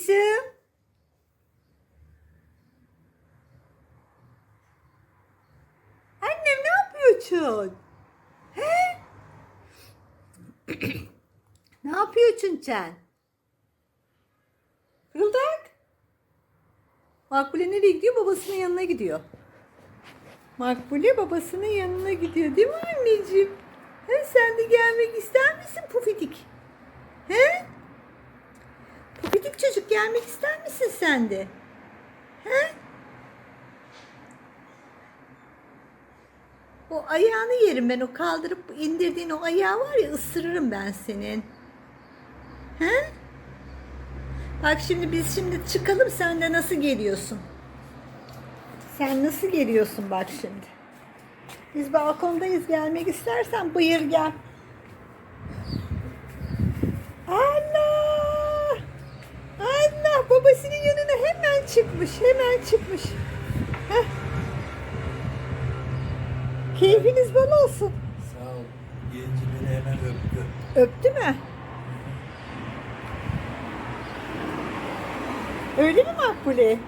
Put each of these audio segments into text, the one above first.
Kızım. Annem ne yapıyorsun? He? ne yapıyorsun sen? Fırıldak. Makbule nereye gidiyor? Babasının yanına gidiyor. Makbule babasının yanına gidiyor değil mi anneciğim? He, sen de gelmek ister misin Pufidik? He? Pufidik çocuk gelmek ister misin sen de? He? O ayağını yerim ben o kaldırıp indirdiğin o ayağı var ya ısırırım ben senin. He? Bak şimdi biz şimdi çıkalım sen de nasıl geliyorsun? Sen nasıl geliyorsun bak şimdi. Biz balkondayız gelmek istersen buyur gel. Allah! Allah babasının yanına hemen çıkmış hemen çıkmış. Heh. Keyfiniz bol olsun. Sağ ol. Gelince beni hemen öptü. Öptü mü? Öyle mi Makbule?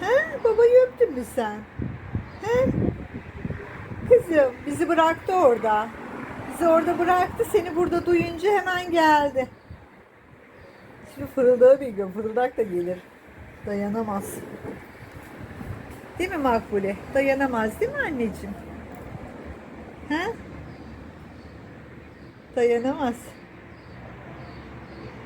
He? Babayı öptün mü sen? He? Kızım bizi bıraktı orada. Bizi orada bıraktı. Seni burada duyunca hemen geldi. Şimdi fırıldağı bekliyorum. Fırıldak da gelir. Dayanamaz. Değil mi Makbule? Dayanamaz değil mi anneciğim? He? Dayanamaz.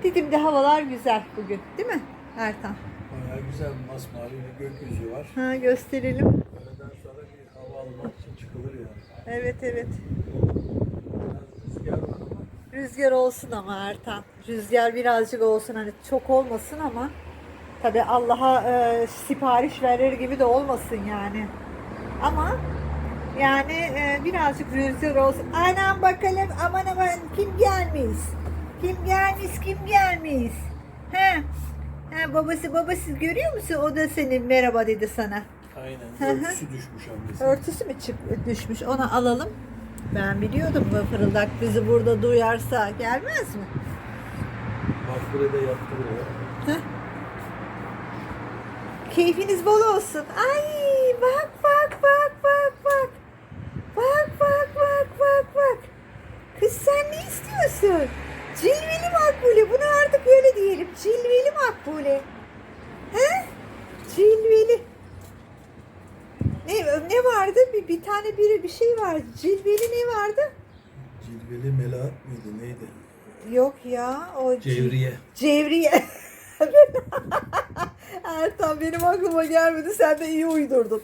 Dedim de havalar güzel bugün değil mi Ertan? Bayağı güzel masmavi bir gökyüzü var. Ha gösterelim. Öğleden sonra bir hava almak için çıkılır yani. Evet evet. Biraz rüzgar var ama Rüzgar olsun ama Ertan. Rüzgar birazcık olsun hani çok olmasın ama tabi Allah'a e, sipariş verir gibi de olmasın yani. Ama yani e, birazcık rüzgar olsun. Anam bakalım aman aman kim gelmiş? Kim gelmiş kim gelmiş? He? He, babası babası görüyor musun? O da senin merhaba dedi sana. aynen örtüsü düşmüş annesi. Örtüsü mü çık düşmüş? Onu alalım. Ben biliyordum bu fırıldak bizi burada duyarsa gelmez mi? Yattı buraya. Heh. Keyfiniz bol olsun. Ay bak bak bak bak bak. Bak bak bak bak bak. Kız sen ne istiyorsun? Cilveli makbule. Bunu artık böyle diyelim. Cilveli makbule. He? Cilveli. Ne, ne vardı? Bir, bir tane biri bir şey vardı. Cilveli ne vardı? Cilveli melahat mıydı neydi? Yok ya. O Cevriye. Cevriye. Ertan benim aklıma gelmedi. Sen de iyi uydurdun.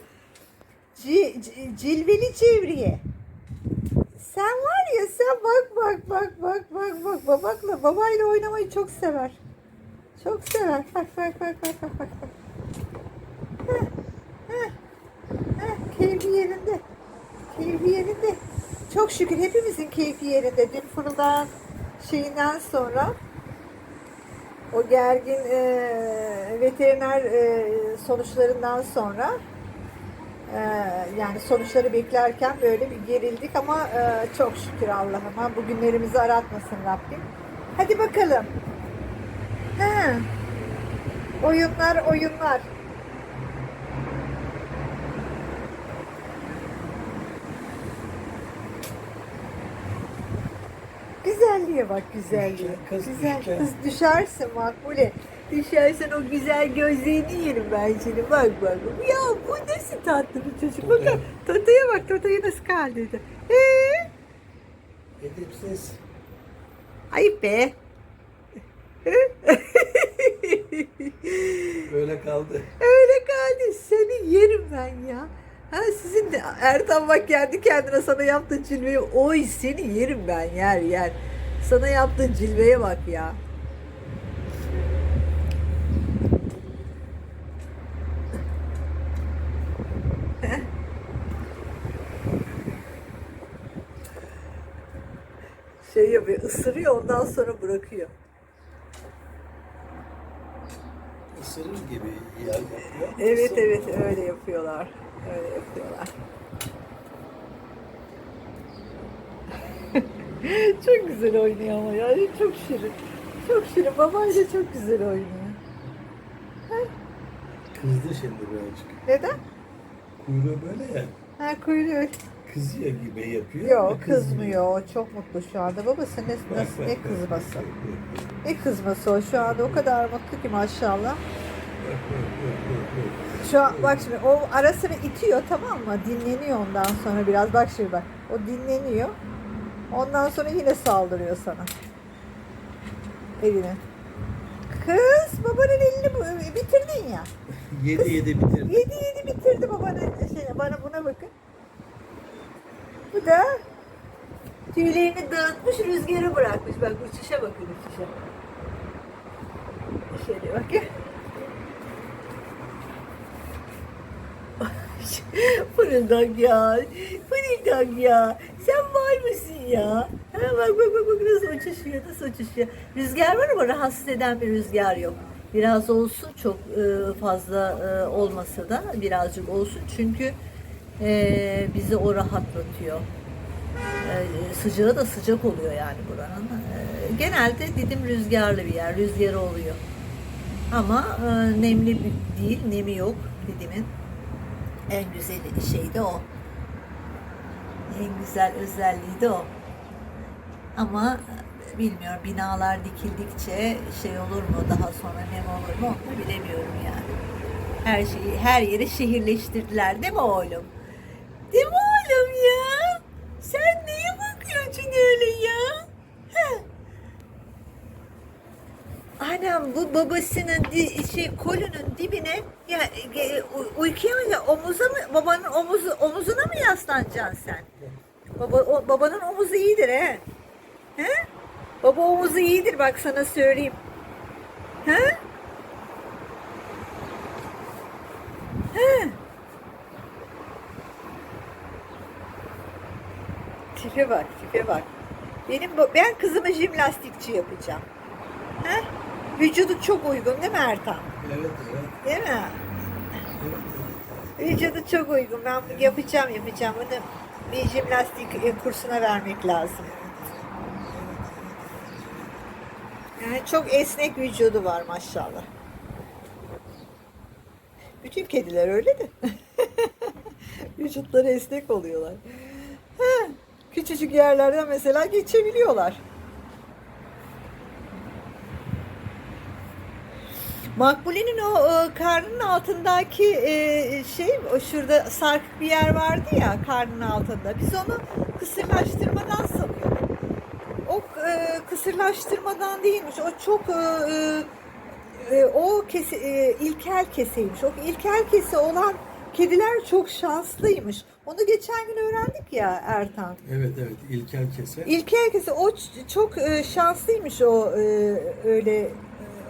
C- c- cilveli Cevriye. Sen var ya sen bak bak bak bak bak bak babakla babayla oynamayı çok sever. Çok sever. Bak bak bak bak bak bak. bak. Heh, heh, heh, keyfi yerinde. Keyfi yerinde. Çok şükür hepimizin keyfi yerinde. Dün fırıldan şeyinden sonra o gergin e, veteriner e, sonuçlarından sonra e, yani sonuçları beklerken böyle bir gerildik ama e, çok şükür Allah'ıma bugünlerimizi aratmasın Rabbim. Hadi bakalım. Ha. Oyunlar oyunlar. Güzelliğe bak güzelliğe. Kız, Güzel kız düşersin Makbule. Düşersen o güzel gözlerini yerim ben seni. Bak bak. bak. Ya bu nasıl tatlı bir çocuk. Totaya. Bakın Tota'ya bak. Tota'yı nasıl kaldırdı. Ee? Edipsiz. Ayıp be. Böyle kaldı. Öyle kaldı. Seni yerim ben ya. Ha sizin de Ertan bak kendi kendine sana yaptığın cilveyi. Oy seni yerim ben yer yer. Sana yaptığın cilveye bak ya. Şey yapıyor, ısırıyor ondan sonra bırakıyor. Isırır gibi yapıyor. Evet evet öyle yapıyorlar. Öyle yapıyorlar. çok güzel oynuyor ama ya. Çok şirin. Çok şirin. Babayla çok güzel oynuyor. Kızdı şimdi birazcık. Neden? Kuyruğu böyle ya. Ha kuyruğu. Kızıyor gibi yapıyor. Yok kızmıyor. O çok mutlu şu anda. Babası ne, Bak, nasıl, bak, ne bak. kızması? Bak, bak, bak. Ne kızması o şu anda o kadar mutlu ki maşallah. Şu an bak şimdi o ara sıra itiyor tamam mı? Dinleniyor ondan sonra biraz. Bak şimdi bak. O dinleniyor. Ondan sonra yine saldırıyor sana. Eline. Kız babanın elini bitirdin ya. Yedi yedi bitirdi. Yedi yedi bitirdi babanın şey, bana buna bakın. Bu da tüylerini dağıtmış rüzgara bırakmış. Bak uçuşa bakın uçuşa. Şöyle bakın. Fırıldak ya. Fırıldak ya. Sen var mısın ya? Ha, bak bak bak bak nasıl uçuşuyor nasıl uçuşuyor. Rüzgar var ama rahatsız eden bir rüzgar yok. Biraz olsun çok e, fazla e, olmasa da birazcık olsun. Çünkü e, bizi o rahatlatıyor. Sıcağı da sıcak oluyor yani buranın. Genelde Didim rüzgarlı bir yer. Rüzgarı oluyor. Ama nemli değil, nemi yok Didim'in. En güzel şey de o. En güzel özelliği de o. Ama bilmiyorum binalar dikildikçe şey olur mu daha sonra nem olur mu onu bilemiyorum yani. Her şeyi her yeri şehirleştirdiler değil mi oğlum? Değil mi oğlum ya? Sen neye bakıyorsun öyle ya? Heh. Anam bu babasının di, şey kolunun dibine ya e, uykuya mı omuza mı babanın omuzu omuzuna mı yaslanacaksın sen? Baba o, babanın omuzu iyidir he. He? Baba omuzu iyidir bak sana söyleyeyim. He? He? Tipe bak, tipe bak. Benim ben kızımı jimnastikçi yapacağım. Vücudu çok uygun değil mi Ertan? Evet evet. Değil mi? evet. Vücudu çok uygun. Ben bunu yapacağım yapacağım. Bunu bir jimnastik e, kursuna vermek lazım. Yani çok esnek vücudu var maşallah. Bütün kediler öyle de. Vücutları esnek oluyorlar. Ha, küçücük yerlerden mesela geçebiliyorlar. Makbule'nin o e, karnının altındaki e, şey, o şurada sarkık bir yer vardı ya karnının altında. Biz onu kısırlaştırmadan sanıyorduk. O e, kısırlaştırmadan değilmiş. O çok e, e, e, o kese, e, ilkel keseymiş. O ilkel kese olan kediler çok şanslıymış. Onu geçen gün öğrendik ya Ertan. Evet evet ilkel kese. İlkel kese o çok e, şanslıymış o e, öyle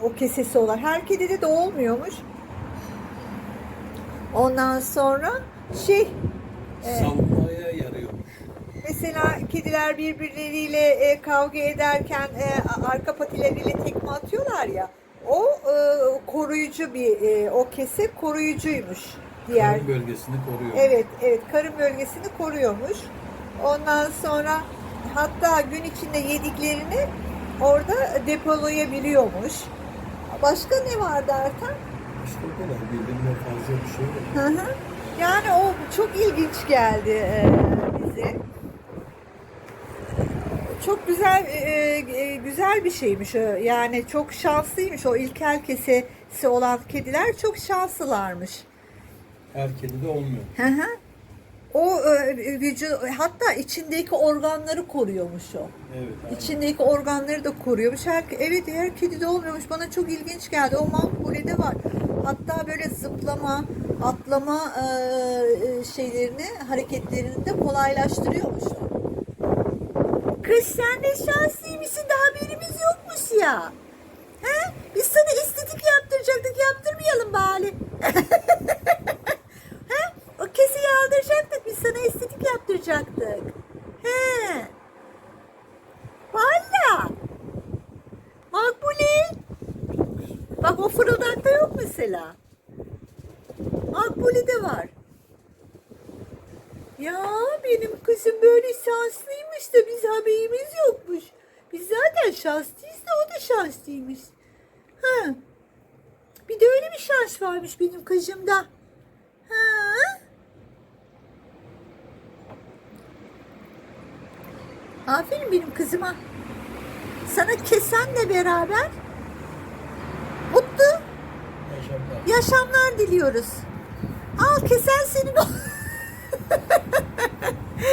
o kesesi olan. Her kedide de olmuyormuş. Ondan sonra şey e, Savunmaya yarıyormuş. mesela kediler birbirleriyle e, kavga ederken e, arka patileriyle tekme atıyorlar ya. O e, koruyucu bir e, o kese koruyucuymuş diğer Karın bölgesini koruyor. Evet, evet karın bölgesini koruyormuş. Ondan sonra hatta gün içinde yediklerini orada depolayabiliyormuş. Başka ne vardı Ertan? İşte o kadar birbirinden fazla bir şey yok. Hı hı. Yani o çok ilginç geldi e, bize. Çok güzel e, e, güzel bir şeymiş o. Yani çok şanslıymış o ilkel kesesi olan kediler çok şanslılarmış. Her kedide olmuyor. Hı hı. O e, vücudu hatta içindeki organları koruyormuş o. Evet. aynen. İçindeki organları da koruyormuş. Her, evet her kedide olmuyormuş. Bana çok ilginç geldi. O makbulede var. Hatta böyle zıplama, atlama e, e, şeylerini, hareketlerini de kolaylaştırıyormuş. Kız sen de şanslıymışsın da haberimiz yokmuş ya. He? Biz sana estetik yaptıracaktık. Yaptırmayalım bari. Keseyi aldıracaktık. Biz sana estetik yaptıracaktık. He. Valla. Makbule. Bak o fırıldakta yok mesela. Makbule de var. Ya benim kızım böyle şanslıymış da biz haberimiz yokmuş. Biz zaten şanslıyız da o da şanslıymış? Ha. Bir de öyle bir şans varmış benim kızımda. Ha? Aferin benim kızıma. Sana kesenle beraber mutlu Yaşamlar. yaşamlar diliyoruz. Al kesen senin o.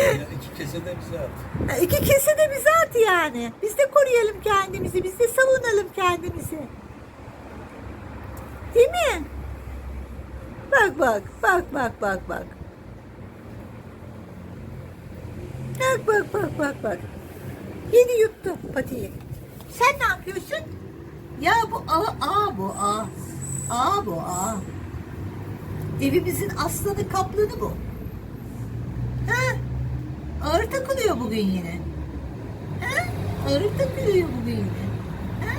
Yani iki kese de bize at. İki kese de bize at yani. Biz de koruyalım kendimizi. Biz de savunalım kendimizi. Değil mi? Bak bak. Bak bak bak bak. Bak bak bak bak bak. Yedi yuttu patiyi. Sen ne yapıyorsun? Ya bu a a bu a. A bu a. Evimizin aslanı kaplanı bu. Ha? Ağır takılıyor bugün yine. Ha? Ağır takılıyor bugün yine. Ha?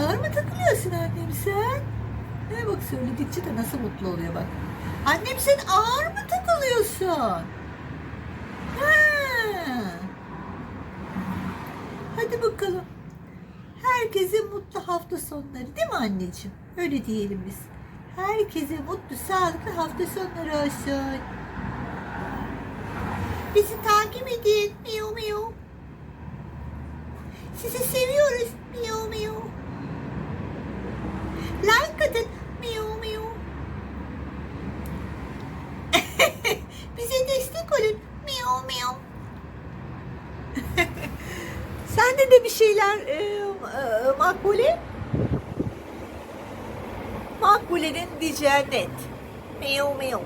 Ağır mı takılıyorsun annem sen? Ne bak söyledikçe de nasıl mutlu oluyor bak. Annem sen ağır mı takılıyorsun? Ha. Hadi bakalım. Herkese mutlu hafta sonları değil mi anneciğim? Öyle diyelim biz. Herkese mutlu, sağlıklı hafta sonları olsun. Bizi takip edin. Miu miu. Sizi seviyoruz. Miu miu. Like atın. Şeyler e, e, Makbule. Makbule'nin diyeceği net. Miu miu.